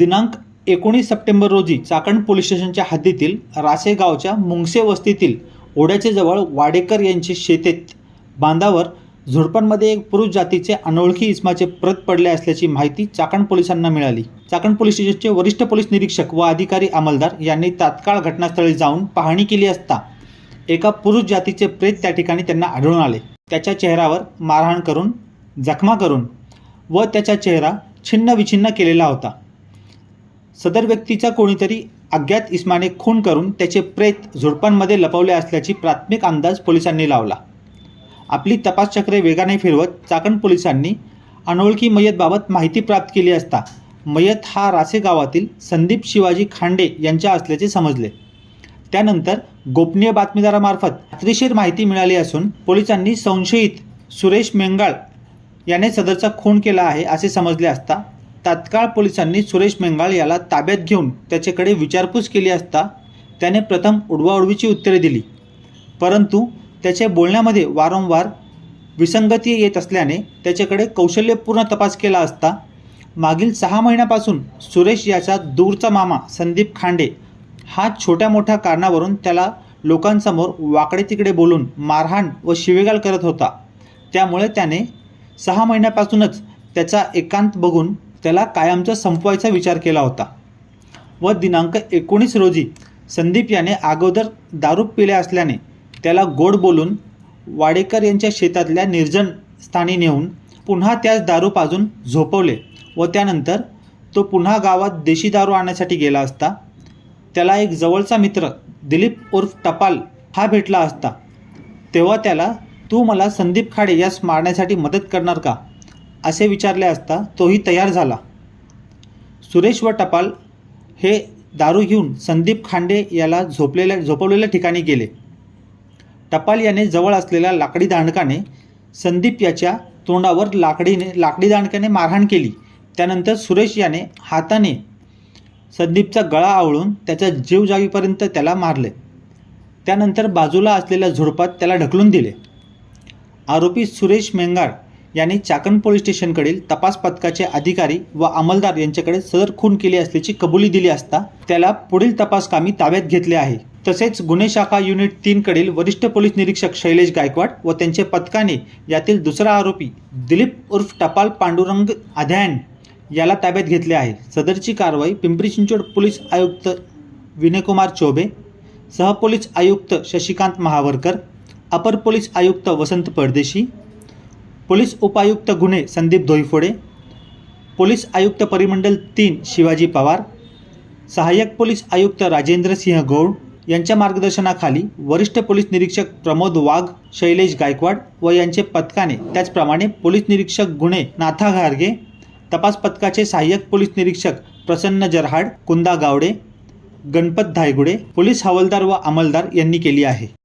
दिनांक एकोणीस सप्टेंबर रोजी चाकण पोलीस स्टेशनच्या हद्दीतील रासे गावच्या मुंगसे वस्तीतील ओढ्याचे जवळ वाडेकर यांचे शेतेत बांधावर झुडपांमध्ये एक पुरुष जातीचे अनोळखी इस्माचे प्रत पडले असल्याची माहिती चाकण पोलिसांना मिळाली. चाकण पोलीस स्टेशनचे वरिष्ठ पोलीस निरीक्षक व अधिकारी अंमलदार यांनी तात्काळ घटनास्थळी जाऊन पाहणी केली असता एका पुरुष जातीचे प्रेत त्या ठिकाणी त्यांना आढळून आले. त्याच्या चेहऱ्यावर मारहाण करून जखमा करून व त्याचा चेहरा छिन्न विछिन्न केलेला होता. सदर व्यक्तीचा कोणीतरी अज्ञात इस्माने खून करून त्याचे प्रेत झुडपांमध्ये लपवले असल्याची प्राथमिक अंदाज पोलिसांनी लावला. आपली तपासचक्रे वेगाने फिरवत चाकण पोलिसांनी अनोळखी मयतबाबत माहिती प्राप्त केली असता मयत हा रासे गावातील संदीप शिवाजी खांडे यांच्या असल्याचे समजले. त्यानंतर गोपनीय बातमीदारामार्फत खात्रीशीर माहिती मिळाली असून पोलिसांनी संशयित सुरेश मेंगाळ याने सदरचा खून केला आहे असे समजले असता तात्काळ पोलिसांनी सुरेश मेंगाळ याला ताब्यात घेऊन त्याच्याकडे विचारपूस केली असता त्याने प्रथम उडवाउडवीची उत्तरे दिली. परंतु त्याच्या बोलण्यामध्ये वारंवार विसंगती येत असल्याने त्याच्याकडे कौशल्यपूर्ण तपास केला असता मागील सहा महिन्यापासून सुरेश याचा दूरचा मामा संदीप खांडे हा छोट्या मोठ्या कारणावरून त्याला लोकांसमोर वाकडे तिकडे बोलून मारहाण व शिवेगाळ करत होता. त्यामुळे त्याने सहा महिन्यापासूनच त्याचा एकांत बघून त्याला कायमचा संपवायचा विचार केला होता. व दिनांक एकोणीस रोजी संदीप याने अगोदर दारू पिले असल्याने त्याला गोड बोलून वाडेकर यांच्या शेतातल्या निर्जन स्थानी नेऊन पुन्हा त्याच दारू पाजून झोपवले व त्यानंतर तो पुन्हा गावात देशी दारू आणण्यासाठी गेला असता. त्याला एक जवळचा मित्र दिलीप उर्फ टपाल हा भेटला असता. तेव्हा त्याला तू मला संदीप खाडे यास मारण्यासाठी मदत करणार का? असे विचारले असता तोही तयार झाला. सुरेश व टपाल हे दारू घेऊन संदीप खांडे याला झोपलेल्या झोपवलेल्या ठिकाणी गेले. टपाल याने जवळ असलेल्या लाकडी दांडकाने संदीप याच्या तोंडावर लाकडीने लाकडी दांडक्याने मारहाण केली. त्यानंतर सुरेश याने हाताने संदीपचा गळा आवळून त्याचा जीव जागीपर्यंत त्याला मारले. त्यानंतर बाजूला असलेल्या झुडपात त्याला ढकलून दिले. आरोपी सुरेश मेंगाड यांनी चाकण पोलीस स्टेशनकडील तपास पथकाचे अधिकारी व अंमलदार यांच्याकडे सदर खून केली असल्याची कबुली दिली असता त्याला पुढील तपासकामी ताब्यात घेतले आहे. तसेच गुन्हे शाखा युनिट तीनकडील वरिष्ठ पोलीस निरीक्षक शैलेश गायकवाड व त्यांचे पथकाने यातील दुसरा आरोपी दिलीप उर्फ टपाल पांडुरंग अध्यायन याला ताब्यात घेतले आहे. सदरची कारवाई पिंपरी चिंचवड पोलीस आयुक्त विनयकुमार चौबे सहपोलीस आयुक्त शशिकांत महावरकर अपर पोलीस आयुक्त वसंत परदेशी पोलीस उपायुक्त गुन्हे संदीप धोईफोडे पोलीस आयुक्त परिमंडल तीन शिवाजी पवार सहाय्यक पोलीस आयुक्त राजेंद्र सिंह गौड यांच्या मार्गदर्शनाखाली वरिष्ठ पोलीस निरीक्षक प्रमोद वाघ शैलेश गायकवाड व यांचे पथकाने त्याचप्रमाणे पोलीस निरीक्षक गुन्हे नाथा घारगे तपास पथकाचे सहाय्यक पोलीस निरीक्षक प्रसन्न जरहाड कुंदा गावडे गणपत धायगुडे पोलीस हवालदार व अंमलदार यांनी केली आहे.